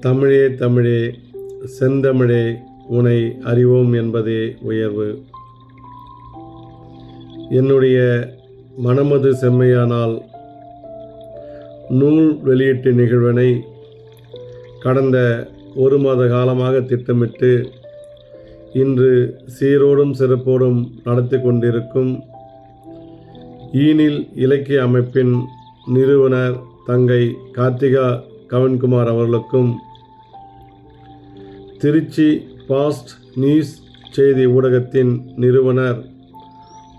தமிழே தமிழே செந்தமிழே உனை அறிவோம் என்பதே உயர்வு. என்னுடைய மனமது செம்மையானால் நூல் வெளியீட்டு நிகழ்வினை கடந்த ஒரு மாத காலமாக திட்டமிட்டு இன்று சீரோடும் சிறப்போடும் நடத்தி கொண்டிருக்கும் ஈனில் இலக்கிய அமைப்பின் நிறுவனர் தங்கை கார்த்திகா கவன்குமார் அவர்களுக்கும் திருச்சி பாஸ்ட் நியூஸ் செய்தி ஊடகத்தின் நிறுவனர்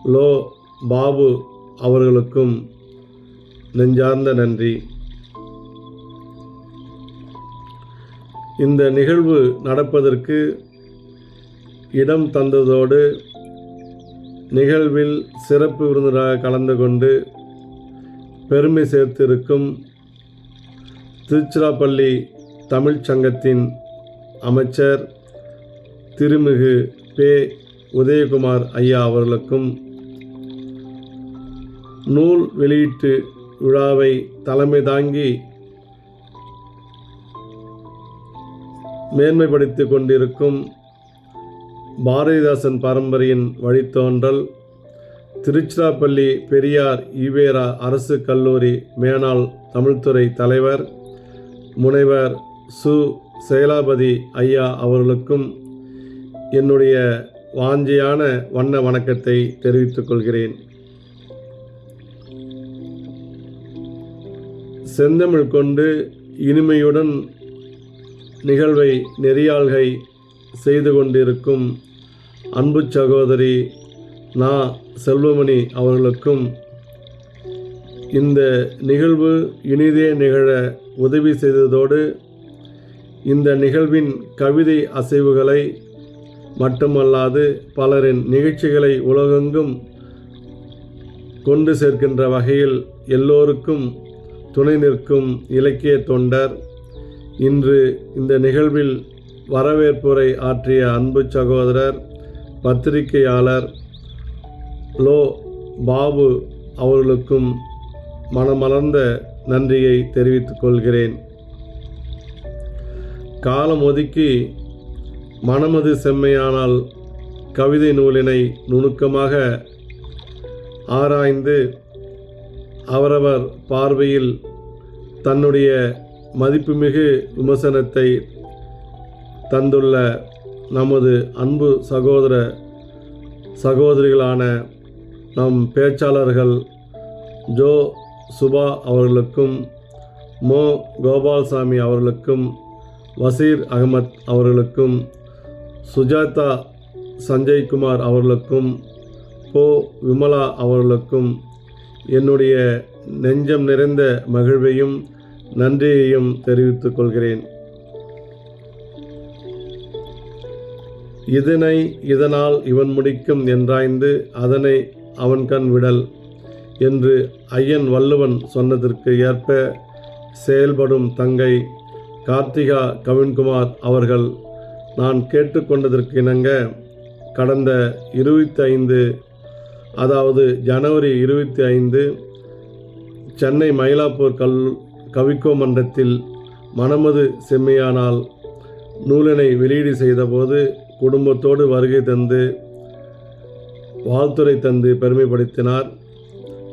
லோ பாபு அவர்களுக்கும் நெஞ்சார்ந்த நன்றி. இந்த நிகழ்வு நடப்பதற்கு இடம் தந்ததோடு நிகழ்வில் சிறப்பு விருந்தினராக கலந்து கொண்டு பெருமை சேர்த்திருக்கும் திருச்சிராப்பள்ளி தமிழ்ச் சங்கத்தின் அமைச்சர் திருமிகு பே உதயகுமார் ஐயா அவர்களுக்கும் நூல் வெளியீட்டு விழாவை தலைமை தாங்கி மேன்மைப்படுத்தி கொண்டிருக்கும் பாரதிதாசன் பாரம்பரியின் வழித்தோன்றல் திருச்சிராப்பள்ளி பெரியார் ஈவேரா அரசு கல்லூரி மேனாள் தமிழ்துறை தலைவர் முனைவர் சு. செயலாபதி ஐயா அவர்களுக்கும் என்னுடைய வாஞ்சியான வண்ண வணக்கத்தை தெரிவித்துக் கொள்கிறேன். செந்தமிழ் கொண்டு இனிமையுடன் நிகழ்வை நெறியாள்கை செய்து கொண்டிருக்கும் அன்பு சகோதரி நா. செல்வமணி அவர்களுக்கும் இந்த நிகழ்வு இனிதே நிகழ உதவி செய்ததோடு இந்த நிகழ்வின் கவிதை அசைவுகளை மட்டுமல்லாது பலரின் நிகழ்ச்சிகளை உலகெங்கும் கொண்டு சேர்க்கின்ற வகையில் எல்லோருக்கும் துணை நிற்கும் இலக்கிய தொண்டர். இன்று இந்த நிகழ்வில் வரவேற்புரை ஆற்றிய அன்பு சகோதரர் பத்திரிகையாளர் லோ பாபு அவர்களுக்கும் மனமலர்ந்த நன்றியை தெரிவித்துக் கொள்கிறேன். காலம் ஒதுக்கி மனமது செம்மையானால் கவிதை நூலினை நுணுக்கமாக ஆராய்ந்து அவரவர் பார்வையில் தன்னுடைய மதிப்புமிகு விமர்சனத்தை தந்துள்ள நமது அன்பு சகோதர சகோதரிகளான நம் பேச்சாளர்கள் ஜோ சுபா அவர்களுக்கும் மோ கோபால்சாமி அவர்களுக்கும் வசீர் அகமத் அவர்களுக்கும் சுஜாதா சஞ்சய்குமார் அவர்களுக்கும் போ விமலா அவர்களுக்கும் என்னுடைய நெஞ்சம் நிறைந்த மகிழ்வையும் நன்றியையும் தெரிவித்துக் கொள்கிறேன். இதனை இதனால் இவன் முடிக்கும் என்றாய்ந்து அதனை அவன் கண் விடல் என்று ஐயன் வள்ளுவன் சொன்னதற்கு ஏற்ப செயல்படும் தங்கை கார்த்திகா கவின்குமார் அவர்கள் நான் கேட்டுக்கொண்டதற்கு இணங்க கடந்த இருபத்தி ஐந்து அதாவது ஜனவரி இருபத்தி ஐந்து சென்னை மயிலாப்பூர் கல் கவிக்கோ மன்றத்தில் மனமது செம்மையானால் நூலினை வெளியீடு செய்தபோது குடும்பத்தோடு வருகை தந்து வாழ்த்துரை தந்து பெருமைப்படுத்தினார்.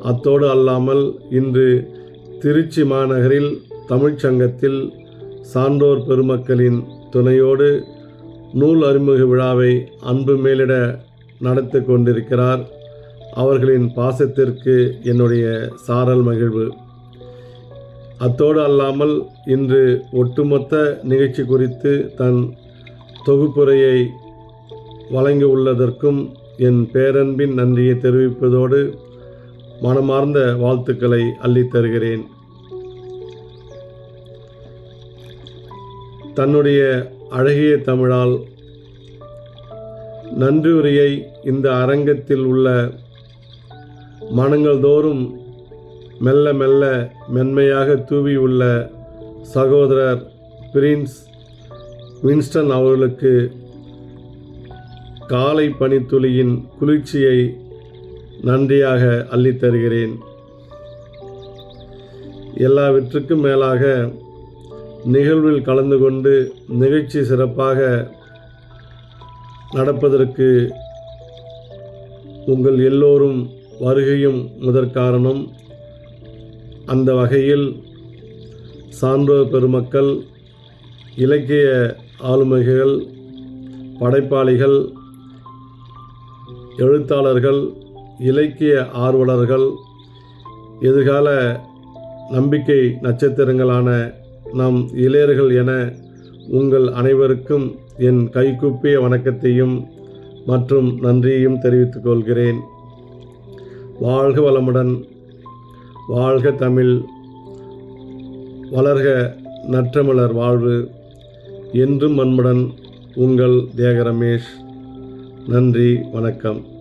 அத்தோடு அல்லாமல் இன்று திருச்சி மாநகரில் தமிழ்ச்சங்கத்தில் சான்றோர் பெருமக்களின் துணையோடு நூல் அறிமுக விழாவை அன்பு மேலிட நடத்தி கொண்டிருக்கிறார். அவர்களின் பாசத்திற்கு என்னுடைய சாரல் மகிழ்வு. அத்தோடு அல்லாமல் இன்று ஒட்டுமொத்த நிகழ்ச்சி குறித்து தன் தொகுப்புரையை வழங்கி உள்ளதற்கும் என் பேரன்பின் நன்றியை தெரிவிப்பதோடு மனமார்ந்த வாழ்த்துக்களை அள்ளித் தன்னுடைய அழகிய தமிழால் நன்றியுரையை இந்த அரங்கத்தில் உள்ள மனங்கள் தோறும் மெல்ல மெல்ல மென்மையாக தூவியுள்ள சகோதரர் பிரின்ஸ் வின்ஸ்டன் அவர்களுக்கு காலை பனித்துளியின் குளிர்ச்சியை நன்றியாக அள்ளித் தருகிறேன் எல்லாவற்றுக்கும் மேலாக நிகழ்வில் கலந்து கொண்டு நிகழ்ச்சி சிறப்பாக நடப்பதற்கு உங்கள் எல்லோரும் வருகையும் முதற்காரணம். அந்த வகையில் சான்றோர் பெருமக்கள் இலக்கிய ஆளுமைகள் படைப்பாளிகள் எழுத்தாளர்கள் இலக்கிய ஆர்வலர்கள் எதிர்கால நம்பிக்கை நட்சத்திரங்களான நம் இளையர்கள் என உங்கள் அனைவருக்கும் என் கைகூப்பிய வணக்கத்தையும் மற்றும் நன்றியையும் தெரிவித்துக் கொள்கிறேன். வாழ்க வளமுடன். வாழ்க தமிழ். வளர்க நற்றமிழர் வாழ்வு. என்றும் மண்முடன் உங்கள் தேக ரமேஷ் நன்றி வணக்கம்.